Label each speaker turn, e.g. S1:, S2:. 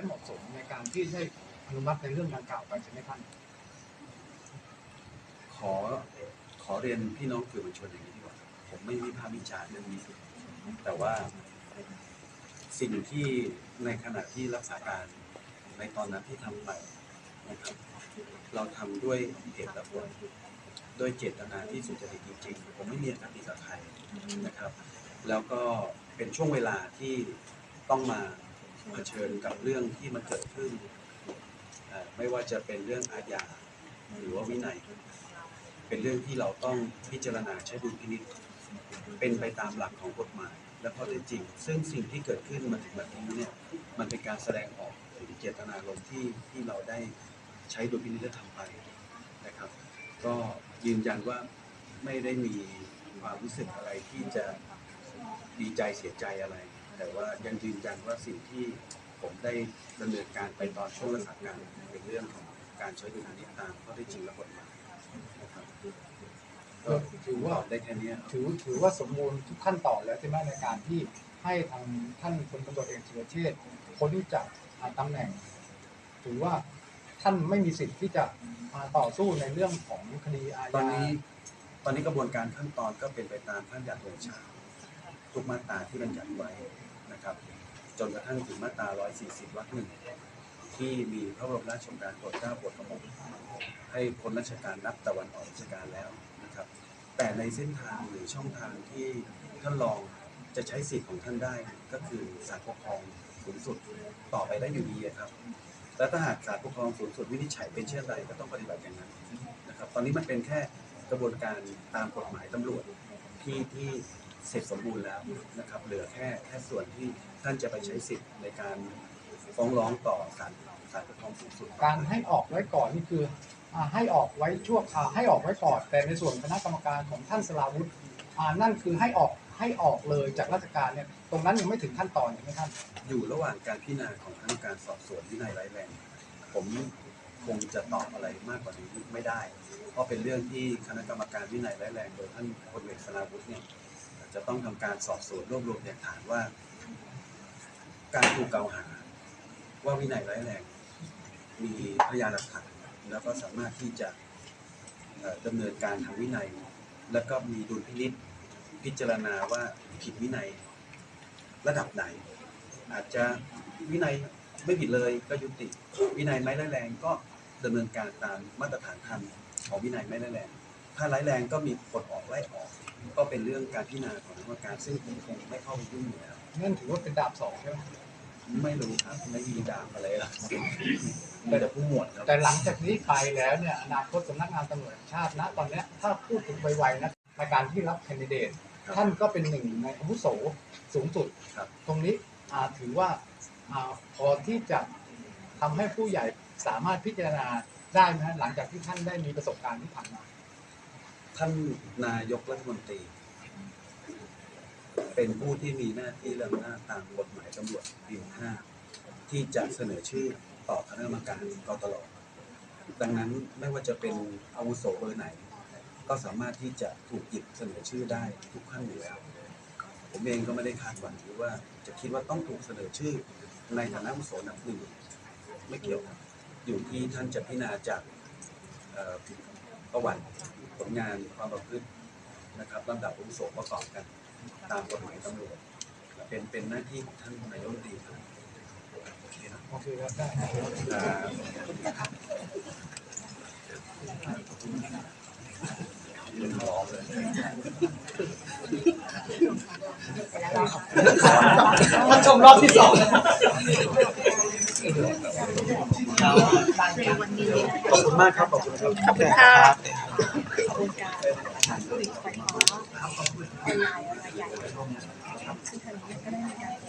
S1: และเหมาะสมในการที่ได้อนุมัติในเรื่องดังกล่าวไปใช่ไหมท่าน
S2: ขอขอเรียนพี่น้องสื่อมวลชนอย่างนี้ดีกว่า ผมไม่วิพากษ์วิจารณ์เรื่องนี้ แต่ว่าสิ่งที่ในขณะที่รักษาการในตอนนั้นที่ทำไปนะครับ เราทำด้วยเหตุและผลด้วยเจตนาที่สุจริตจริงๆ ผมไม่มีอคติกับใครนะครับ แล้วก็เป็นช่วงเวลาที่ต้องมา เผชิญกับเรื่องที่มันเกิดขึ้น ไม่ว่าจะเป็นเรื่องอาญาหรือว่าวินัย เป็นเรื่องที่เราต้องพิจารณาใช้ดุลพินิจเป็นไปตามหลักของกฎหมาย และข้อเท็จจริง ซึ่งสิ่งที่เกิดขึ้นมาถึงแบบนี้เนี่ยมันเป็นการแสดงออกถึงเจตนารมณ์ที่ที่เราได้ใช้ดุลพินิจและทำไปนะครับ ก็ยืนยันว่าไม่ได้มีความรู้สึกอะไรที่จะดีใจเสียใจอะไร แต่ว่ายังยืนยันว่าสิ่งที่ผมได้ดำเนินการไปตอนช่วงรักษาการเป็นเรื่องของการใช้ดุลพินิจตามข้อเท็จจริงและกฎหมายนะครับก็ถือว่าได้แค่เนี้ยครับ
S1: ถือถือว่าสมบูรณ์ทุกขั้นตอนแล้วใช่ไหมในการที่ให้ทางท่านพลตำรวจเอกสุรเชษฐ์พ้นจากอ่าตำแหน่ง ถือว่าท่านไม่มีสิทธิ์ที่จะมาต่อสู้ในเรื่องของคดีอา
S2: ตอน
S1: ญา
S2: นี้ตอนนี้กระบวนการขั้นตอนก็เป็นไปตามพระราชบัญญัติโดยชาทุกมาตราที่บัญญัติไว้ นะครับ จนกระทั่งถึงมาตรา 140 วรรคหนึ่งที่มีพระบรมราชโองการโปรดเกล้าโปรดกระหม่อมให้พ้นราชการนับตะวันออกราชการแล้วนะครับ แต่ในเส้นทางหรือช่องทางที่ท่านรองจะใช้สิทธิ์ของท่านได้ก็คือศาลปกครองสูงสุดต่อไปได้อยู่ดีครับ และถ้าหากศาลปกครองสูงสุดวินิจฉัยเป็นเช่นไรก็ต้องปฏิบัติอย่างนั้นนะครับ ตอนนี้มันเป็นแค่กระบวนการตามกฎหมายตำรวจที่ที่ เสร็จสมบูรณ์แล้วนะครับเหลือแค่แค่ส่วนที่ท่านจะไปใช้สิทธิ์ในการฟ้องร้องต่อศาลศาลปกครองสูงสุด
S1: การให้ออกไว้ก่อนนี่คืออ่าให้ออกไว้ชั่วคราวให้ออกไว้ก่อนแต่ในส่วนคณะกรรมการของท่านสลาวุฒิอ่านั่นคือให้ออกให้ออกเลยจากราชการเนี่ยตรงนั้นยังไม่ถึงขั้นตอนใช่ไหมท่าน
S2: อยู่ระหว่างการพิจารณาของคณะกรรมการสอบสวนวินัยร้ายแรงผมคงจะตอบอะไรมากกว่านี้ไม่ได้ เพราะเป็นเรื่องที่คณะกรรมการวินัยร้ายแรงโดยท่านพลเอกสราวุฒิเนี่ย จะต้องทำการสอบสวนรวบรวมหลักฐานว่า การถูกกล่าวหา ว่าวินัยร้ายแรง มีพยานหลักฐานแล้วก็สามารถที่จะเอ่อดำเนินการทางวินัย แล้วก็มีดุลพินิษพิจารณาว่าผิดวินัยระดับไหน อาจจะวินัยไม่ผิดเลยก็ยุติ วินัยไม่ร้ายแรงก็ดำเนินการตามมาตรฐานธรรมของวินัยไม่ร้ายแรง ถ้าร้ายแรงก็มีกฎออกไล่ออก ก็เป็นเรื่องการพิจารณาของกรรมการซึ่งผมคงไม่เข้าไปยุ่งอยู่แล้ว
S1: นั่นถือว่าเป็นดาบสองใช่ไหม
S2: ไม่รู้ครับไม่มีดามอะไรหรอกมีแต่ผู้หมวดครับ
S1: แต่หลังจากนี้ไปแล้วเนี่ยอนาคตสำนักงานตำรวจแห่งชาติณตอนเนี้ยถ้าพูดถึงไวๆนะในการที่รับแคนดิเดต
S2: ครับ
S1: ท่านก็เป็นหนึ่งในอาวุโสสูงสุด
S2: ครับ
S1: ตรงนี้อ่าถือว่าอ่าพอที่จะทำให้ผู้ใหญ่สามารถพิจารณาได้ไหมฮะหลังจากที่ท่านได้มีประสบการณ์ที่ผ่านมา
S2: ท่านนายกรัฐมนตรี เป็นผู้ที่มีหน้าที่และอำนาตามกฎหมายตำรวจปี5ที่จะเสนอชื่อต่อคณะกรรมการกตลดังนั้นไม่ว่าจะเป็นอาวุโสเบอร์ไหน ก็สามารถที่จะถูกหยิบเสนอชื่อได้ทุกขั้นอยู่แล้ว ผมเองก็ไม่ได้คาดหวังหรือว่าจะคิดว่าต้องถูกเสนอชื่อในฐานะอาวุโสนับหนึ่งไม่เกี่ยวอยู่ที่ท่านจะพิจารณาจาก ประวัติผลงานความประพฤตินะครับลำดับอาวุโสประกอบกัน ตามกฎหมายตำรวจเป็นเป็นหน้าที่ของท่านนายกรัฐมนตรีครับโอเคนะ
S1: โอเคครับได้
S2: ครับเป็นหมอเลย
S1: มานชมรอบที่สอง
S2: ขอบคุณมากครับ ขอบคุณครับ
S3: ขอบคุณค่ะขอบคุณค่ะบ